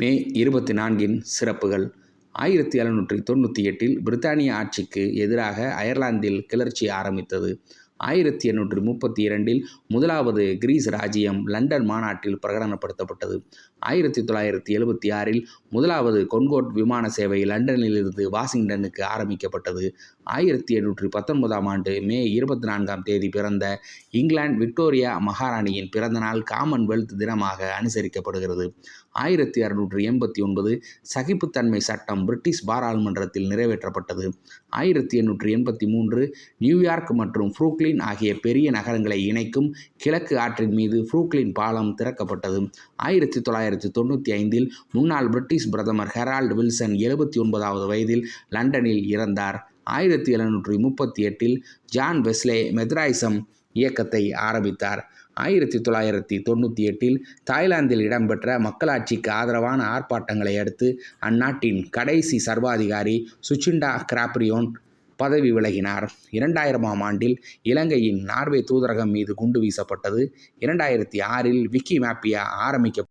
மே இருபத்தி நான்கின் சிறப்புகள். ஆயிரத்தி எழுநூற்றி தொண்ணூற்றி எட்டில் பிரித்தானிய ஆட்சிக்கு எதிராக அயர்லாந்தில் கிளர்ச்சி ஆரம்பித்தது. ஆயிரத்தி எண்ணூற்றி முப்பத்தி இரண்டில் முதலாவது கிரீஸ் ராஜ்யம் லண்டன் மாநாட்டில் பிரகடனப்படுத்தப்பட்டது. ஆயிரத்தி தொள்ளாயிரத்தி எழுபத்தி ஆறில் முதலாவது கொன்கோட் விமான சேவை லண்டனிலிருந்து வாஷிங்டனுக்கு ஆரம்பிக்கப்பட்டது. ஆயிரத்தி எண்ணூற்றி பத்தொன்பதாம் ஆண்டு மே இருபத்தி நான்காம் தேதி பிறந்த இங்கிலாந்து விக்டோரியா மகாராணியின் பிறந்தநாள் காமன்வெல்த் தினமாக அனுசரிக்கப்படுகிறது. ஆயிரத்தி அறுநூற்றி எண்பத்தி ஒன்பது சகிப்புத்தன்மை சட்டம் பிரிட்டிஷ் பாராளுமன்றத்தில் நிறைவேற்றப்பட்டது. ஆயிரத்தி எண்ணூற்றி எண்பத்தி மூன்று நியூயார்க் மற்றும் புரூக்ளின் ஆகிய பெரிய நகரங்களை இணைக்கும் கிழக்கு ஆற்றின் மீது புரூக்ளின் பாலம் திறக்கப்பட்டது. ஆயிரத்தி தொள்ளாயிரத்தி தொண்ணூற்றி ஐந்தில் முன்னாள் பிரிட்டிஷ் பிரதமர் ஹெரால்டு வில்சன் எழுபத்தி ஒன்பதாவது வயதில் லண்டனில் இறந்தார். ஆயிரத்தி எழுநூற்றி முப்பத்தி எட்டில் ஜான் வெஸ்லே மெத்ராய்சம் இயக்கத்தை ஆரம்பித்தார். ஆயிரத்தி தொள்ளாயிரத்தி தொண்ணூற்றி எட்டில் தாய்லாந்தில் இடம்பெற்ற மக்களாட்சிக்கு ஆதரவான ஆர்ப்பாட்டங்களை அடுத்து அந்நாட்டின் கடைசி சர்வாதிகாரி சுச்சிண்டா கிராப்ரியோன் பதவி விலகினார். இரண்டாயிரமாம் ஆண்டில் இலங்கையின் நார்வே தூதரகம் மீது குண்டு வீசப்பட்டது. இரண்டாயிரத்தி ஆறில் விக்கி மேப்பியா ஆரம்பிக்க